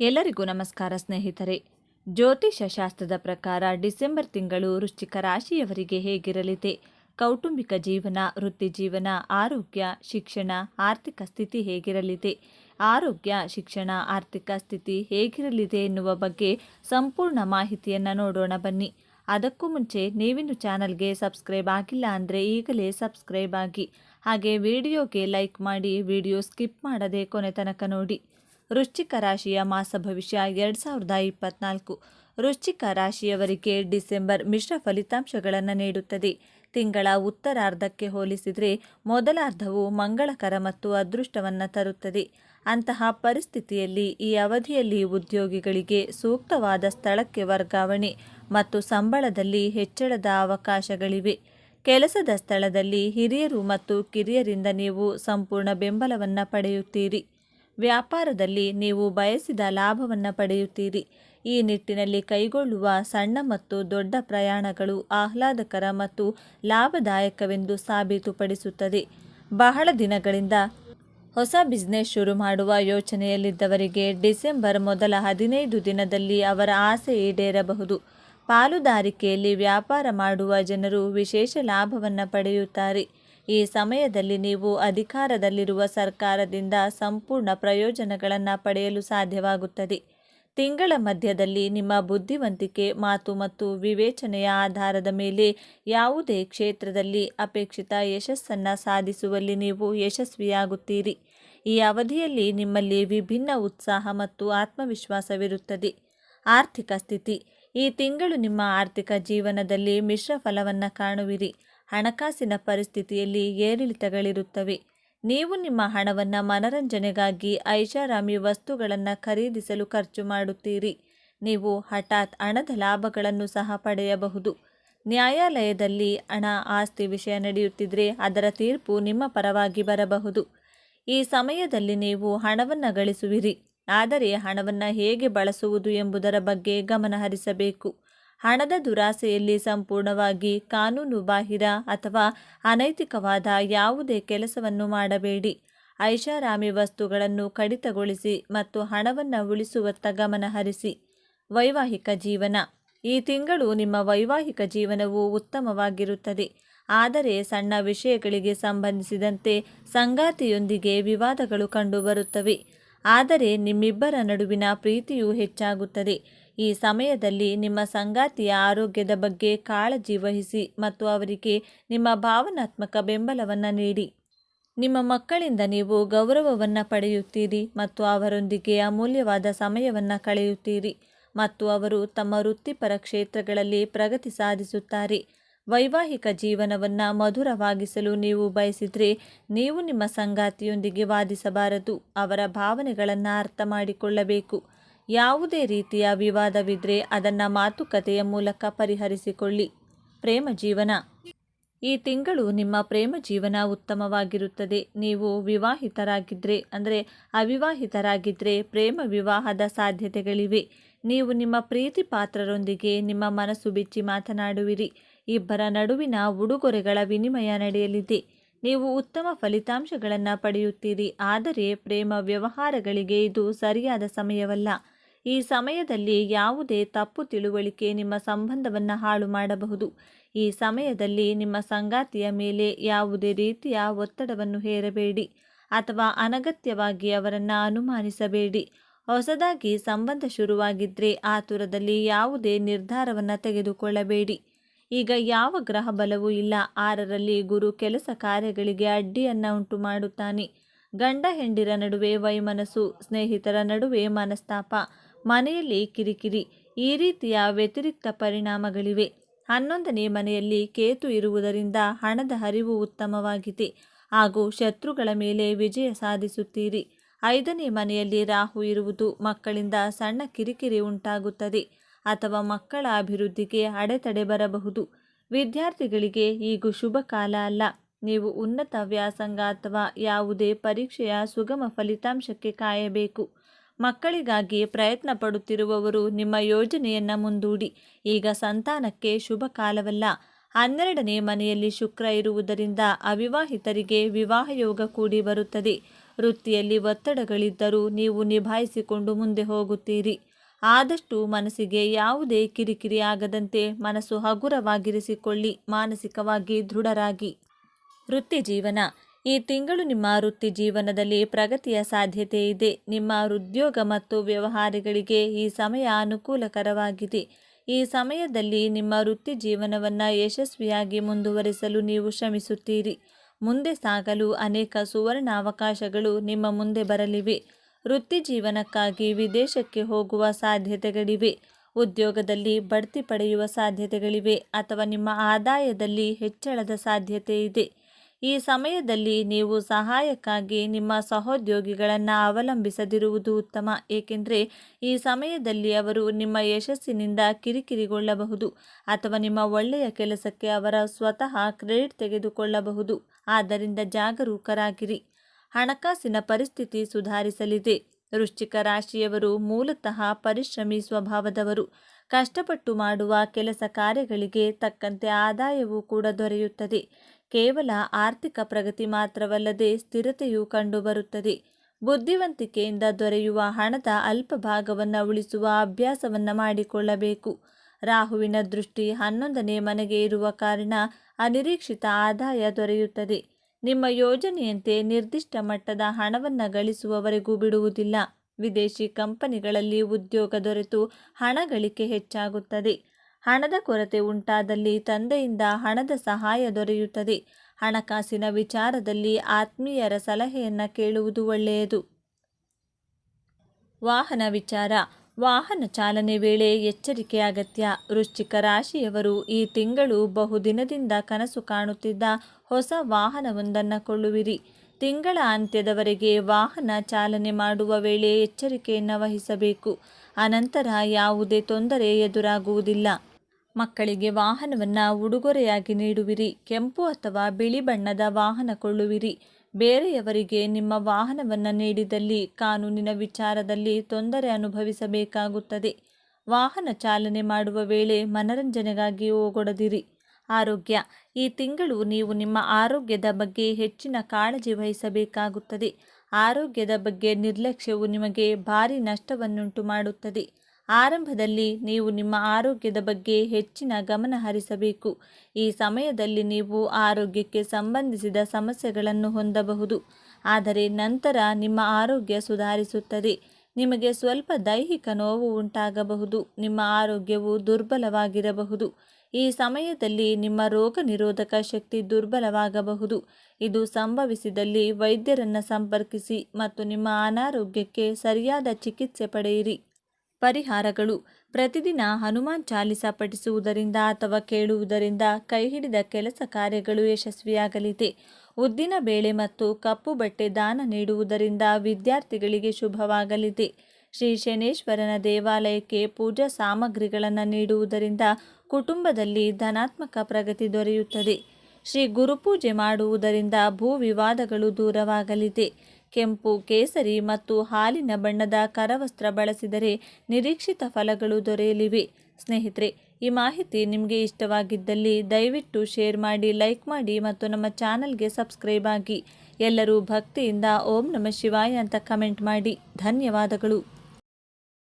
ಎಲ್ಲರಿಗೂ ನಮಸ್ಕಾರ ಸ್ನೇಹಿತರೆ. ಜ್ಯೋತಿಷ ಶಾಸ್ತ್ರದ ಪ್ರಕಾರ ಡಿಸೆಂಬರ್ ತಿಂಗಳು ವೃಶ್ಚಿಕ ರಾಶಿಯವರಿಗೆ ಹೇಗಿರಲಿದೆ? ಕೌಟುಂಬಿಕ ಜೀವನ, ವೃತ್ತಿ ಜೀವನ, ಆರೋಗ್ಯ, ಶಿಕ್ಷಣ, ಆರ್ಥಿಕ ಸ್ಥಿತಿ ಹೇಗಿರಲಿದೆ? ಆರೋಗ್ಯ, ಶಿಕ್ಷಣ, ಆರ್ಥಿಕ ಸ್ಥಿತಿ ಹೇಗಿರಲಿದೆ ಎನ್ನುವ ಬಗ್ಗೆ ಸಂಪೂರ್ಣ ಮಾಹಿತಿಯನ್ನು ನೋಡೋಣ ಬನ್ನಿ. ಅದಕ್ಕೂ ಮುಂಚೆ ನೀವಿನ್ನು ಚಾನಲ್ಗೆ ಸಬ್ಸ್ಕ್ರೈಬ್ ಆಗಿಲ್ಲ ಅಂದರೆ ಈಗಲೇ ಸಬ್ಸ್ಕ್ರೈಬ್ ಆಗಿ. ಹಾಗೆ ವಿಡಿಯೋಗೆ ಲೈಕ್ ಮಾಡಿ, ವಿಡಿಯೋ ಸ್ಕಿಪ್ ಮಾಡದೆ ಕೊನೆ ತನಕ ನೋಡಿ. ವೃಶ್ಚಿಕ ರಾಶಿಯ ಮಾಸ ಭವಿಷ್ಯ ಎರಡು ಸಾವಿರದ ಇಪ್ಪತ್ನಾಲ್ಕು. ವೃಶ್ಚಿಕ ರಾಶಿಯವರಿಗೆ ಡಿಸೆಂಬರ್ ಮಿಶ್ರ ಫಲಿತಾಂಶಗಳನ್ನು ನೀಡುತ್ತದೆ. ತಿಂಗಳ ಉತ್ತರಾರ್ಧಕ್ಕೆ ಹೋಲಿಸಿದರೆ ಮೊದಲಾರ್ಧವು ಮಂಗಳಕರ ಮತ್ತು ಅದೃಷ್ಟವನ್ನು ತರುತ್ತದೆ. ಅಂತಹ ಪರಿಸ್ಥಿತಿಯಲ್ಲಿ ಈ ಅವಧಿಯಲ್ಲಿ ಉದ್ಯೋಗಿಗಳಿಗೆ ಸೂಕ್ತವಾದ ಸ್ಥಳಕ್ಕೆ ವರ್ಗಾವಣೆ ಮತ್ತು ಸಂಬಳದಲ್ಲಿ ಹೆಚ್ಚಳದ ಅವಕಾಶಗಳಿವೆ. ಕೆಲಸದ ಸ್ಥಳದಲ್ಲಿ ಹಿರಿಯರು ಮತ್ತು ಕಿರಿಯರಿಂದ ನೀವು ಸಂಪೂರ್ಣ ಬೆಂಬಲವನ್ನು ಪಡೆಯುತ್ತೀರಿ. ವ್ಯಾಪಾರದಲ್ಲಿ ನೀವು ಬಯಸಿದ ಲಾಭವನ್ನು ಪಡೆಯುತ್ತೀರಿ. ಈ ನಿಟ್ಟಿನಲ್ಲಿ ಕೈಗೊಳ್ಳುವ ಸಣ್ಣ ಮತ್ತು ದೊಡ್ಡ ಪ್ರಯಾಣಗಳು ಆಹ್ಲಾದಕರ ಮತ್ತು ಲಾಭದಾಯಕವೆಂದು ಸಾಬೀತುಪಡಿಸುತ್ತದೆ. ಬಹಳ ದಿನಗಳಿಂದ ಹೊಸ ಬಿಸ್ನೆಸ್ ಶುರು ಮಾಡುವ ಯೋಚನೆಯಲ್ಲಿದ್ದವರಿಗೆ ಡಿಸೆಂಬರ್ ಮೊದಲ ಹದಿನೈದು ದಿನದಲ್ಲಿ ಅವರ ಆಸೆ ಈಡೇರಬಹುದು. ಪಾಲುದಾರಿಕೆಯಲ್ಲಿ ವ್ಯಾಪಾರ ಮಾಡುವ ಜನರು ವಿಶೇಷ ಲಾಭವನ್ನು ಪಡೆಯುತ್ತಾರೆ. ಈ ಸಮಯದಲ್ಲಿ ನೀವು ಅಧಿಕಾರದಲ್ಲಿರುವ ಸರ್ಕಾರದಿಂದ ಸಂಪೂರ್ಣ ಪ್ರಯೋಜನಗಳನ್ನು ಪಡೆಯಲು ಸಾಧ್ಯವಾಗುತ್ತದೆ. ತಿಂಗಳ ಮಧ್ಯದಲ್ಲಿ ನಿಮ್ಮ ಬುದ್ಧಿವಂತಿಕೆ, ಮಾತು ಮತ್ತು ವಿವೇಚನೆಯ ಆಧಾರದ ಮೇಲೆ ಯಾವುದೇ ಕ್ಷೇತ್ರದಲ್ಲಿ ಅಪೇಕ್ಷಿತ ಯಶಸ್ಸನ್ನು ಸಾಧಿಸುವಲ್ಲಿ ನೀವು ಯಶಸ್ವಿಯಾಗುತ್ತೀರಿ. ಈ ಅವಧಿಯಲ್ಲಿ ನಿಮ್ಮಲ್ಲಿ ವಿಭಿನ್ನ ಉತ್ಸಾಹ ಮತ್ತು ಆತ್ಮವಿಶ್ವಾಸವಿರುತ್ತದೆ. ಆರ್ಥಿಕ ಸ್ಥಿತಿ. ಈ ತಿಂಗಳು ನಿಮ್ಮ ಆರ್ಥಿಕ ಜೀವನದಲ್ಲಿ ಮಿಶ್ರ ಫಲವನ್ನು ಕಾಣುವಿರಿ. ಹಣಕಾಸಿನ ಪರಿಸ್ಥಿತಿಯಲ್ಲಿ ಏರಿಳಿತಗಳಿರುತ್ತವೆ. ನೀವು ನಿಮ್ಮ ಹಣವನ್ನು ಮನರಂಜನೆಗಾಗಿ ಐಷಾರಾಮಿ ವಸ್ತುಗಳನ್ನು ಖರೀದಿಸಲು ಖರ್ಚು ಮಾಡುತ್ತೀರಿ. ನೀವು ಹಠಾತ್ ಹಣದ ಲಾಭಗಳನ್ನು ಸಹ ಪಡೆಯಬಹುದು. ನ್ಯಾಯಾಲಯದಲ್ಲಿ ಹಣ ಆಸ್ತಿ ವಿಷಯ ನಡೆಯುತ್ತಿದ್ದರೆ ಅದರ ತೀರ್ಪು ನಿಮ್ಮ ಪರವಾಗಿ ಬರಬಹುದು. ಈ ಸಮಯದಲ್ಲಿ ನೀವು ಹಣವನ್ನು ಗಳಿಸುವಿರಿ. ಆದರೆ ಹಣವನ್ನು ಹೇಗೆ ಬಳಸುವುದು ಎಂಬುದರ ಬಗ್ಗೆ ಗಮನ ಹರಿಸಬೇಕು ಹಣದ ದುರಾಸೆಯಲ್ಲಿ ಸಂಪೂರ್ಣವಾಗಿ ಕಾನೂನು ಬಾಹಿರ ಅಥವಾ ಅನೈತಿಕವಾದ ಯಾವುದೇ ಕೆಲಸವನ್ನು ಮಾಡಬೇಡಿ. ಐಷಾರಾಮಿ ವಸ್ತುಗಳನ್ನು ಕಡಿತಗೊಳಿಸಿ ಮತ್ತು ಹಣವನ್ನು ಉಳಿಸುವತ್ತ ಗಮನ ಹರಿಸಿ. ವೈವಾಹಿಕ ಜೀವನ. ಈ ತಿಂಗಳು ನಿಮ್ಮ ವೈವಾಹಿಕ ಜೀವನವು ಉತ್ತಮವಾಗಿರುತ್ತದೆ. ಆದರೆ ಸಣ್ಣ ವಿಷಯಗಳಿಗೆ ಸಂಬಂಧಿಸಿದಂತೆ ಸಂಗಾತಿಯೊಂದಿಗೆ ವಿವಾದಗಳು ಕಂಡುಬರುತ್ತವೆ. ಆದರೆ ನಿಮ್ಮಿಬ್ಬರ ನಡುವಿನ ಪ್ರೀತಿಯು ಹೆಚ್ಚಾಗುತ್ತದೆ. ಈ ಸಮಯದಲ್ಲಿ ನಿಮ್ಮ ಸಂಗಾತಿಯ ಆರೋಗ್ಯದ ಬಗ್ಗೆ ಕಾಳಜಿ ವಹಿಸಿ ಮತ್ತು ಅವರಿಗೆ ನಿಮ್ಮ ಭಾವನಾತ್ಮಕ ಬೆಂಬಲವನ್ನು ನೀಡಿ. ನಿಮ್ಮ ಮಕ್ಕಳಿಂದ ನೀವು ಗೌರವವನ್ನು ಪಡೆಯುತ್ತೀರಿ ಮತ್ತು ಅವರೊಂದಿಗೆ ಅಮೂಲ್ಯವಾದ ಸಮಯವನ್ನು ಕಳೆಯುತ್ತೀರಿ ಮತ್ತು ಅವರು ತಮ್ಮ ವೃತ್ತಿಪರ ಕ್ಷೇತ್ರಗಳಲ್ಲಿ ಪ್ರಗತಿ ಸಾಧಿಸುತ್ತಾರೆ. ವೈವಾಹಿಕ ಜೀವನವನ್ನು ಮಧುರವಾಗಿಸಲು ನೀವು ಬಯಸಿದರೆ ನೀವು ನಿಮ್ಮ ಸಂಗಾತಿಯೊಂದಿಗೆ ವಾದಿಸಬಾರದು. ಅವರ ಭಾವನೆಗಳನ್ನು ಅರ್ಥ ಮಾಡಿಕೊಳ್ಳಬೇಕು. ಯಾವುದೇ ರೀತಿಯ ವಿವಾದವಿದ್ರೆ ಅದನ್ನು ಮಾತುಕತೆಯ ಮೂಲಕ ಪರಿಹರಿಸಿಕೊಳ್ಳಿ. ಪ್ರೇಮ ಜೀವನ. ಈ ತಿಂಗಳು ನಿಮ್ಮ ಪ್ರೇಮ ಜೀವನ ಉತ್ತಮವಾಗಿರುತ್ತದೆ. ನೀವು ವಿವಾಹಿತರಾಗಿದ್ದರೆ ಅಂದರೆ ಅವಿವಾಹಿತರಾಗಿದ್ದರೆ ಪ್ರೇಮ ವಿವಾಹದ ಸಾಧ್ಯತೆಗಳಿವೆ. ನೀವು ನಿಮ್ಮ ಪ್ರೀತಿ ಪಾತ್ರರೊಂದಿಗೆ ನಿಮ್ಮ ಮನಸ್ಸು ಬಿಚ್ಚಿ ಮಾತನಾಡುವಿರಿ. ಇಬ್ಬರ ನಡುವಿನ ಉಡುಗೊರೆಗಳ ವಿನಿಮಯ ನಡೆಯಲಿದೆ. ನೀವು ಉತ್ತಮ ಫಲಿತಾಂಶಗಳನ್ನು ಪಡೆಯುತ್ತೀರಿ. ಆದರೆ ಪ್ರೇಮ ವ್ಯವಹಾರಗಳಿಗೆ ಇದು ಸರಿಯಾದ ಸಮಯವಲ್ಲ. ಈ ಸಮಯದಲ್ಲಿ ಯಾವುದೇ ತಪ್ಪು ತಿಳುವಳಿಕೆ ನಿಮ್ಮ ಸಂಬಂಧವನ್ನು ಹಾಳು ಮಾಡಬಹುದು. ಈ ಸಮಯದಲ್ಲಿ ನಿಮ್ಮ ಸಂಗಾತಿಯ ಮೇಲೆ ಯಾವುದೇ ರೀತಿಯ ಒತ್ತಡವನ್ನು ಹೇರಬೇಡಿ ಅಥವಾ ಅನಗತ್ಯವಾಗಿ ಅವರನ್ನು ಅನುಮಾನಿಸಬೇಡಿ. ಹೊಸದಾಗಿ ಸಂಬಂಧ ಶುರುವಾಗಿದ್ದರೆ ಆತುರದಲ್ಲಿ ಯಾವುದೇ ನಿರ್ಧಾರವನ್ನು ತೆಗೆದುಕೊಳ್ಳಬೇಡಿ. ಈಗ ಯಾವ ಗ್ರಹ ಬಲವೂ ಇಲ್ಲ. ಆರರಲ್ಲಿ ಗುರು ಕೆಲಸ ಕಾರ್ಯಗಳಿಗೆ ಅಡ್ಡಿಯನ್ನು ಉಂಟು ಮಾಡುತ್ತಾನೆ. ಗಂಡ ಹೆಂಡಿರ ನಡುವೆ ವೈಮನಸ್ಸು, ಸ್ನೇಹಿತರ ನಡುವೆ ಮನಸ್ತಾಪ ಮನೆಯಲ್ಲಿ ಕಿರಿಕಿರಿ, ಈ ರೀತಿಯ ವ್ಯತಿರಿಕ್ತ ಪರಿಣಾಮಗಳಿವೆ. ಹನ್ನೊಂದನೇ ಮನೆಯಲ್ಲಿ ಕೇತು ಇರುವುದರಿಂದ ಹಣದ ಹರಿವು ಉತ್ತಮವಾಗಿದೆ. ಹಾಗೂ ಶತ್ರುಗಳ ಮೇಲೆ ವಿಜಯ ಸಾಧಿಸುತ್ತೀರಿ. ಐದನೇ ಮನೆಯಲ್ಲಿ ರಾಹು ಇರುವುದು ಮಕ್ಕಳಿಂದ ಸಣ್ಣ ಕಿರಿಕಿರಿ ಉಂಟಾಗುತ್ತದೆ. ಅಥವಾ ಮಕ್ಕಳ ಅಭಿವೃದ್ಧಿಗೆ ಅಡೆತಡೆ ಬರಬಹುದು. ವಿದ್ಯಾರ್ಥಿಗಳಿಗೆ ಈಗ ಶುಭ ಕಾಲ ಅಲ್ಲ. ನೀವು ಉನ್ನತ ವ್ಯಾಸಂಗ ಅಥವಾ ಯಾವುದೇ ಪರೀಕ್ಷೆಯ ಸುಗಮ ಫಲಿತಾಂಶಕ್ಕೆ ಕಾಯಬೇಕು. ಮಕ್ಕಳಿಗಾಗಿ ಪ್ರಯತ್ನ ಪಡುತ್ತಿರುವವರು ನಿಮ್ಮ ಯೋಜನೆಯನ್ನು ಮುಂದೂಡಿ. ಈಗ ಸಂತಾನಕ್ಕೆ ಶುಭ ಕಾಲವಲ್ಲ. ಹನ್ನೆರಡನೇ ಮನೆಯಲ್ಲಿ ಶುಕ್ರ ಇರುವುದರಿಂದ ಅವಿವಾಹಿತರಿಗೆ ವಿವಾಹ ಯೋಗ ಕೂಡಿ ಬರುತ್ತದೆ. ವೃತ್ತಿಯಲ್ಲಿ ಒತ್ತಡಗಳಿದ್ದರೂ ನೀವು ನಿಭಾಯಿಸಿಕೊಂಡು ಮುಂದೆ ಹೋಗುತ್ತೀರಿ. ಆದಷ್ಟು ಮನಸ್ಸಿಗೆ ಯಾವುದೇ ಕಿರಿಕಿರಿ ಆಗದಂತೆ ಮನಸ್ಸು ಹಗುರವಾಗಿರಿಸಿಕೊಳ್ಳಿ, ಮಾನಸಿಕವಾಗಿ ದೃಢರಾಗಿ. ವೃತ್ತಿ ಜೀವನ ಈ ತಿಂಗಳು ನಿಮ್ಮ ವೃತ್ತಿ ಜೀವನದಲ್ಲಿ ಪ್ರಗತಿಯ ಸಾಧ್ಯತೆ ಇದೆ. ನಿಮ್ಮ ಉದ್ಯೋಗ ಮತ್ತು ವ್ಯವಹಾರಗಳಿಗೆ ಈ ಸಮಯ ಅನುಕೂಲಕರವಾಗಿದೆ. ಈ ಸಮಯದಲ್ಲಿ ನಿಮ್ಮ ವೃತ್ತಿ ಜೀವನವನ್ನು ಯಶಸ್ವಿಯಾಗಿ ಮುಂದುವರಿಸಲು ನೀವು ಶ್ರಮಿಸುತ್ತೀರಿ. ಮುಂದೆ ಸಾಗಲು ಅನೇಕ ಸುವರ್ಣ ಅವಕಾಶಗಳು ನಿಮ್ಮ ಮುಂದೆ ಬರಲಿವೆ. ವೃತ್ತಿ ಜೀವನಕ್ಕಾಗಿ ವಿದೇಶಕ್ಕೆ ಹೋಗುವ ಸಾಧ್ಯತೆಗಳಿವೆ. ಉದ್ಯೋಗದಲ್ಲಿ ಬಡ್ತಿ ಪಡೆಯುವ ಸಾಧ್ಯತೆಗಳಿವೆ ಅಥವಾ ನಿಮ್ಮ ಆದಾಯದಲ್ಲಿ ಹೆಚ್ಚಳದ ಸಾಧ್ಯತೆ ಇದೆ. ಈ ಸಮಯದಲ್ಲಿ ನೀವು ಸಹಾಯಕ್ಕಾಗಿ ನಿಮ್ಮ ಸಹೋದ್ಯೋಗಿಗಳನ್ನು ಅವಲಂಬಿಸದಿರುವುದು ಉತ್ತಮ. ಏಕೆಂದರೆ ಈ ಸಮಯದಲ್ಲಿ ಅವರು ನಿಮ್ಮ ಯಶಸ್ಸಿನಿಂದ ಕಿರಿಕಿರಿಗೊಳ್ಳಬಹುದು ಅಥವಾ ನಿಮ್ಮ ಒಳ್ಳೆಯ ಕೆಲಸಕ್ಕೆ ಅವರ ಸ್ವತಃ ಕ್ರೆಡಿಟ್ ತೆಗೆದುಕೊಳ್ಳಬಹುದು. ಆದ್ದರಿಂದ ಜಾಗರೂಕರಾಗಿರಿ. ಹಣಕಾಸಿನ ಪರಿಸ್ಥಿತಿ ಸುಧಾರಿಸಲಿದೆ. ವೃಶ್ಚಿಕ ರಾಶಿಯವರು ಮೂಲತಃ ಪರಿಶ್ರಮಿ ಸ್ವಭಾವದವರು. ಕಷ್ಟಪಟ್ಟು ಮಾಡುವ ಕೆಲಸ ಕಾರ್ಯಗಳಿಗೆ ತಕ್ಕಂತೆ ಆದಾಯವೂ ಕೂಡ ದೊರೆಯುತ್ತದೆ. ಕೇವಲ ಆರ್ಥಿಕ ಪ್ರಗತಿ ಮಾತ್ರವಲ್ಲದೆ ಸ್ಥಿರತೆಯೂ ಕಂಡುಬರುತ್ತದೆ. ಬುದ್ಧಿವಂತಿಕೆಯಿಂದ ದೊರೆಯುವ ಹಣದ ಅಲ್ಪ ಭಾಗವನ್ನು ಉಳಿಸುವ ಅಭ್ಯಾಸವನ್ನು ಮಾಡಿಕೊಳ್ಳಬೇಕು. ರಾಹುವಿನ ದೃಷ್ಟಿ ಹನ್ನೊಂದನೇ ಮನೆಗೆ ಇರುವ ಕಾರಣ ಅನಿರೀಕ್ಷಿತ ಆದಾಯ ದೊರೆಯುತ್ತದೆ. ನಿಮ್ಮ ಯೋಜನೆಯಂತೆ ನಿರ್ದಿಷ್ಟ ಮಟ್ಟದ ಹಣವನ್ನು ಗಳಿಸುವವರೆಗೂ ಬಿಡುವುದಿಲ್ಲ. ವಿದೇಶಿ ಕಂಪನಿಗಳಲ್ಲಿ ಉದ್ಯೋಗ ದೊರೆತು ಹಣ ಗಳಿಕೆ ಹೆಚ್ಚಾಗುತ್ತದೆ. ಹಣದ ಕೊರತೆ ಉಂಟಾದಲ್ಲಿ ತಂದೆಯಿಂದ ಹಣದ ಸಹಾಯ ದೊರೆಯುತ್ತದೆ. ಹಣಕಾಸಿನ ವಿಚಾರದಲ್ಲಿ ಆತ್ಮೀಯರ ಸಲಹೆಯನ್ನು ಕೇಳುವುದು ಒಳ್ಳೆಯದು. ವಾಹನ ವಿಚಾರ. ವಾಹನ ಚಾಲನೆ ವೇಳೆ ಎಚ್ಚರಿಕೆ ಅಗತ್ಯ. ವೃಶ್ಚಿಕ ರಾಶಿಯವರು ಈ ತಿಂಗಳು ಬಹುದಿನದಿಂದ ಕನಸು ಕಾಣುತ್ತಿದ್ದ ಹೊಸ ವಾಹನವೊಂದನ್ನು ಕೊಳ್ಳುವಿರಿ. ತಿಂಗಳ ಅಂತ್ಯದವರೆಗೆ ವಾಹನ ಚಾಲನೆ ಮಾಡುವ ವೇಳೆ ಎಚ್ಚರಿಕೆಯನ್ನು ವಹಿಸಬೇಕು. ಅನಂತರ ಯಾವುದೇ ತೊಂದರೆ ಎದುರಾಗುವುದಿಲ್ಲ. ಮಕ್ಕಳಿಗೆ ವಾಹನವನ್ನು ಉಡುಗೊರೆಯಾಗಿ ನೀಡುವಿರಿ. ಕೆಂಪು ಅಥವಾ ಬಿಳಿ ಬಣ್ಣದ ವಾಹನ ಕೊಳ್ಳುವಿರಿ. ಬೇರೆಯವರಿಗೆ ನಿಮ್ಮ ವಾಹನವನ್ನು ನೀಡಿದಲ್ಲಿ ಕಾನೂನಿನ ವಿಚಾರದಲ್ಲಿ ತೊಂದರೆ ಅನುಭವಿಸಬೇಕಾಗುತ್ತದೆ. ವಾಹನ ಚಾಲನೆ ಮಾಡುವ ವೇಳೆ ಮನರಂಜನೆಗಾಗಿ ಓಗೊಡದಿರಿ ಆರೋಗ್ಯ. ಈ ತಿಂಗಳು ನೀವು ನಿಮ್ಮ ಆರೋಗ್ಯದ ಬಗ್ಗೆ ಹೆಚ್ಚಿನ ಕಾಳಜಿ ವಹಿಸಬೇಕಾಗುತ್ತದೆ. ಆರೋಗ್ಯದ ಬಗ್ಗೆ ನಿರ್ಲಕ್ಷ್ಯವು ನಿಮಗೆ ಭಾರಿ ನಷ್ಟವನ್ನುಂಟು ಮಾಡುತ್ತದೆ ಆರಂಭದಲ್ಲಿ ನೀವು ನಿಮ್ಮ ಆರೋಗ್ಯದ ಬಗ್ಗೆ ಹೆಚ್ಚಿನ ಗಮನ ಹರಿಸಬೇಕು. ಈ ಸಮಯದಲ್ಲಿ ನೀವು ಆರೋಗ್ಯಕ್ಕೆ ಸಂಬಂಧಿಸಿದ ಸಮಸ್ಯೆಗಳನ್ನು ಹೊಂದಬಹುದು. ಆದರೆ ನಂತರ ನಿಮ್ಮ ಆರೋಗ್ಯ ಸುಧಾರಿಸುತ್ತದೆ. ನಿಮಗೆ ಸ್ವಲ್ಪ ದೈಹಿಕ ನೋವು ಉಂಟಾಗಬಹುದು. ನಿಮ್ಮ ಆರೋಗ್ಯವು ದುರ್ಬಲವಾಗಿರಬಹುದು. ಈ ಸಮಯದಲ್ಲಿ ನಿಮ್ಮ ರೋಗ ನಿರೋಧಕ ಶಕ್ತಿ ದುರ್ಬಲವಾಗಬಹುದು. ಇದು ಸಂಭವಿಸಿದಲ್ಲಿ ವೈದ್ಯರನ್ನು ಸಂಪರ್ಕಿಸಿ ಮತ್ತು ನಿಮ್ಮ ಅನಾರೋಗ್ಯಕ್ಕೆ ಸರಿಯಾದ ಚಿಕಿತ್ಸೆ ಪಡೆಯಿರಿ. ಪರಿಹಾರಗಳು. ಪ್ರತಿದಿನ ಹನುಮಾನ್ ಚಾಲಿಸ ಪಠಿಸುವುದರಿಂದ ಅಥವಾ ಕೇಳುವುದರಿಂದ ಕೈಹಿಡಿದ ಕೆಲಸ ಕಾರ್ಯಗಳು ಯಶಸ್ವಿಯಾಗಲಿದೆ. ಉದ್ದಿನ ಬೇಳೆ ಮತ್ತು ಕಪ್ಪು ಬಟ್ಟೆ ದಾನ ನೀಡುವುದರಿಂದ ವಿದ್ಯಾರ್ಥಿಗಳಿಗೆ ಶುಭವಾಗಲಿದೆ. ಶ್ರೀ ಶನೇಶ್ವರನ ದೇವಾಲಯಕ್ಕೆ ಪೂಜಾ ಸಾಮಗ್ರಿಗಳನ್ನು ನೀಡುವುದರಿಂದ ಕುಟುಂಬದಲ್ಲಿ ಧನಾತ್ಮಕ ಪ್ರಗತಿ ದೊರೆಯುತ್ತದೆ. ಶ್ರೀ ಗುರುಪೂಜೆ ಮಾಡುವುದರಿಂದ ಭೂ ವಿವಾದಗಳು ದೂರವಾಗಲಿದೆ. ಕೆಂಪು, ಕೇಸರಿ ಮತ್ತು ಹಾಲಿನ ಬಣ್ಣದ ಕರವಸ್ತ್ರ ಬಳಸಿದರೆ ನಿರೀಕ್ಷಿತ ಫಲಗಳು ದೊರೆಯಲಿವೆ. ಸ್ನೇಹಿತರೆ, ಈ ಮಾಹಿತಿ ನಿಮಗೆ ಇಷ್ಟವಾಗಿದ್ದಲ್ಲಿ ದಯವಿಟ್ಟು ಶೇರ್ ಮಾಡಿ, ಲೈಕ್ ಮಾಡಿ ಮತ್ತು ನಮ್ಮ ಚಾನಲ್ಗೆ ಸಬ್ಸ್ಕ್ರೈಬ್ ಆಗಿ. ಎಲ್ಲರೂ ಭಕ್ತಿಯಿಂದ ಓಂ ನಮ ಶಿವಾಯ ಅಂತ ಕಮೆಂಟ್ ಮಾಡಿ. ಧನ್ಯವಾದಗಳು.